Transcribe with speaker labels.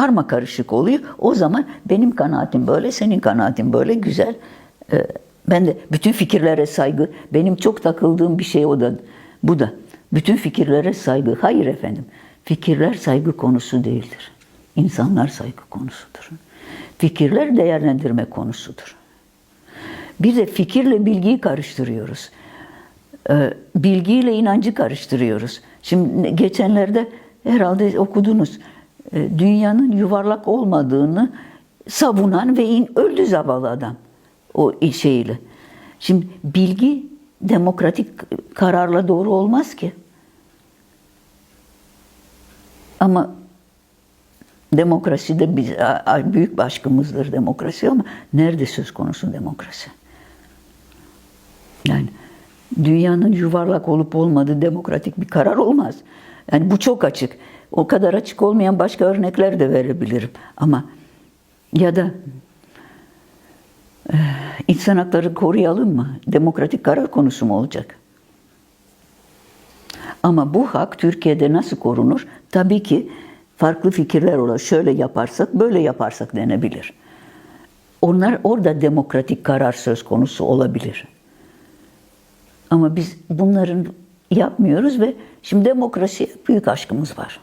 Speaker 1: karma karışık oluyor. O zaman benim kanaatim böyle, senin kanaatin böyle güzel. Ee, ben de bütün fikirlere saygı, benim çok takıldığım bir şey o da bu da. Bütün fikirlere saygı. Hayır efendim. Fikirler saygı konusu değildir. İnsanlar saygı konusudur. Fikirler değerlendirme konusudur. Bir de fikirle bilgiyi karıştırıyoruz. Ee, bilgiyle inancı karıştırıyoruz. Şimdi geçenlerde herhalde okudunuz. Ee, dünyanın yuvarlak olmadığını savunan ve in, öldü zavallı adam o şeyle. Şimdi bilgi demokratik kararla doğru olmaz ki. Ama demokrasi de biz, büyük başkımızdır demokrasi ama nerede söz konusu demokrasi? Yani dünyanın yuvarlak olup olmadığı demokratik bir karar olmaz. Yani bu çok açık. O kadar açık olmayan başka örnekler de verebilirim. Ama ya da eh, insan hakları koruyalım mı? Demokratik karar konusu olacak? Ama bu hak Türkiye'de nasıl korunur? Tabii ki farklı fikirler olur. Şöyle yaparsak, böyle yaparsak denebilir. Onlar orada demokratik karar söz konusu olabilir. Ama biz bunların yapmıyoruz ve şimdi demokrasi büyük aşkımız var.